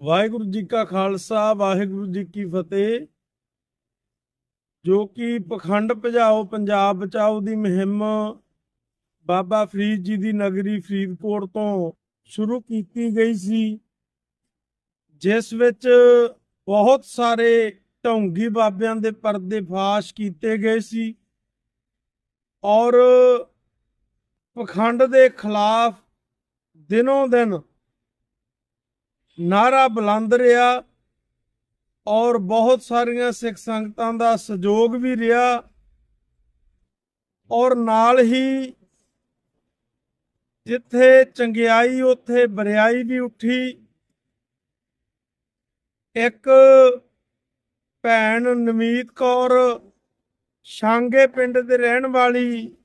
ਵਾਹਿਗੁਰੂ ਜੀ ਕਾ ਖਾਲਸਾ, ਵਾਹਿਗੁਰੂ ਜੀ ਕੀ ਫਤਿਹ। ਜੋ ਕਿ ਪਖੰਡ ਭਜਾਓ ਪੰਜਾਬ ਬਚਾਓ ਦੀ ਮੁਹਿੰਮ ਬਾਬਾ ਫਰੀਦ ਜੀ ਦੀ ਨਗਰੀ ਫਰੀਦਕੋਟ ਤੋਂ ਸ਼ੁਰੂ ਕੀਤੀ ਗਈ ਸੀ, ਜਿਸ ਵਿੱਚ ਬਹੁਤ ਸਾਰੇ ਢੌਂਗੀ ਬਾਬਿਆਂ ਦੇ ਪਰਦੇ ਫਾਸ਼ ਕੀਤੇ ਗਏ ਸੀ ਔਰ ਪਖੰਡ ਦੇ ਖਿਲਾਫ ਦਿਨੋਂ ਦਿਨ ਨਾਰਾ ਬੁਲੰਦ ਰਿਹਾ ਔਰ ਬਹੁਤ ਸਾਰੀਆਂ ਸਿੱਖ ਸੰਗਤਾਂ ਦਾ ਸਹਿਯੋਗ ਵੀ ਰਿਹਾ ਔਰ ਨਾਲ ਹੀ ਜਿੱਥੇ ਚੰਗਿਆਈ, ਉੱਥੇ ਬਰਿਆਈ ਵੀ ਉੱਠੀ, ਇੱਕ ਭੈਣ ਨਮੀਤ ਕੌਰ, ਸ਼ਾਂਗੇ ਪਿੰਡ ਦੇ ਰਹਿਣ ਵਾਲੀ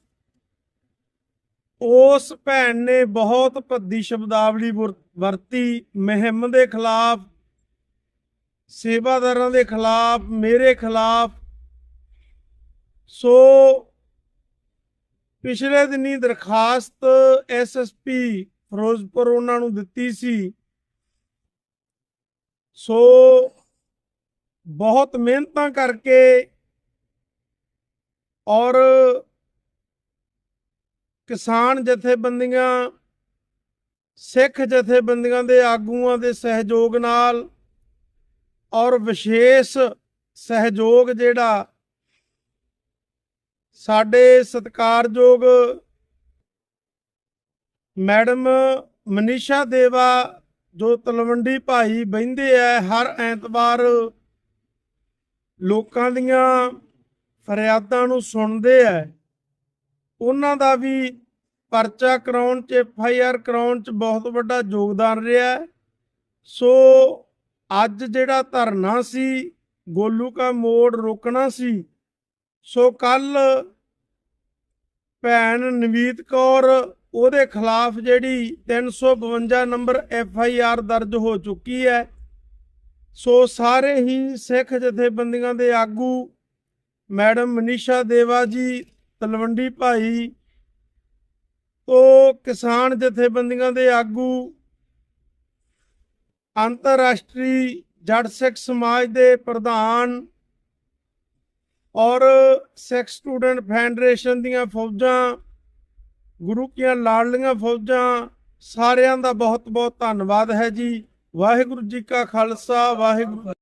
ਉਸ ਭੈਣ ਨੇ ਬਹੁਤ ਭੱਦੀ ਸ਼ਬਦਾਵਲੀ ਵਰ- ਵਰਤੀ। ਮੁਹਿੰਮ ਦੇ ਖਿਲਾਫ, ਸੇਵਾਦਾਰਾਂ ਦੇ ਖਿਲਾਫ, ਮੇਰੇ ਖਿਲਾਫ। ਸੋ ਪਿਛਲੇ ਦਿਨੀ ਦਰਖਾਸਤ ਐਸਐਸਪੀ ਫਿਰੋਜ਼ਪੁਰ ਉਹਨਾਂ ਨੂੰ ਦਿੱਤੀ ਸੀ। ਸੋ ਬਹੁਤ ਮਿਹਨਤਾਂ ਕਰਕੇ ਔਰ ਕਿਸਾਨ ਜਥੇਬੰਦੀਆਂ, ਸਿੱਖ ਜਥੇਬੰਦੀਆਂ ਦੇ ਆਗੂਆਂ ਦੇ ਸਹਿਯੋਗ ਨਾਲ ਔਰ ਵਿਸ਼ੇਸ਼ ਸਹਿਯੋਗ ਜਿਹੜਾ ਸਾਡੇ ਸਤਿਕਾਰਯੋਗ ਮੈਡਮ ਮਨੀਸ਼ਾ ਦੇਵਾ, ਜੋ ਤਲਵੰਡੀ ਭਾਈ ਬਹਿੰਦੇ ਐ ਹਰ ਐਤਵਾਰ, ਲੋਕਾਂ ਦੀਆਂ ਫਰਿਆਦਾਂ ਨੂੰ ਸੁਣਦੇ ਐ। ਉਹਨਾਂ ਦਾ ਵੀ ਪਰਚਾ ਕਰਾਉਣ ਚ, ਐਫ ਆਈ ਆਰ ਕਰਾਉਣ ਚ ਬਹੁਤ ਵੱਡਾ ਯੋਗਦਾਨ ਰਿਹਾ ਹੈ। ਸੋ ਅੱਜ ਜਿਹੜਾ ਧਰਨਾ ਸੀ, ਗੋਲੂ ਕਾ ਮੋੜ ਰੋਕਣਾ ਸੀ, ਸੋ ਕੱਲ ਭੈਣ ਨਵੀਤ ਕੌਰ ਉਹਦੇ ਖਿਲਾਫ ਜਿਹੜੀ 352 ਨੰਬਰ ਐਫ ਆਈ ਆਰ ਦਰਜ ਹੋ ਚੁੱਕੀ ਹੈ, ਸੋ ਸਾਰੇ ਹੀ ਸਿੱਖ ਜਥੇਬੰਦੀਆਂ ਦੇ ਆਗੂ ਮੈਡਮ ਮਨੀਸ਼ਾ ਦੇਵਾ ਜੀ ਤਲਵੰਡੀ ਭਾਈ ਤੋਂ ਕਿਸਾਨ ਜਥੇਬੰਦੀਆਂ ਦੇ ਆਗੂ, ਅੰਤਰਰਾਸ਼ਟਰੀ ਜੱਟ ਸਿੱਖ ਸਮਾਜ ਦੇ ਪ੍ਰਧਾਨ ਔਰ ਸਿੱਖ ਸਟੂਡੈਂਟ ਫੈਡਰੇਸ਼ਨ ਦੀਆਂ ਫੌਜਾਂ, ਗੁਰੂ ਕੀਆਂ ਲਾਡਲੀਆਂ ਫੌਜਾਂ, ਸਾਰਿਆਂ ਦਾ ਬਹੁਤ ਬਹੁਤ ਧੰਨਵਾਦ ਹੈ ਜੀ। ਵਾਹਿਗੁਰੂ ਜੀ ਕਾ ਖਾਲਸਾ, ਵਾਹਿਗੁਰੂ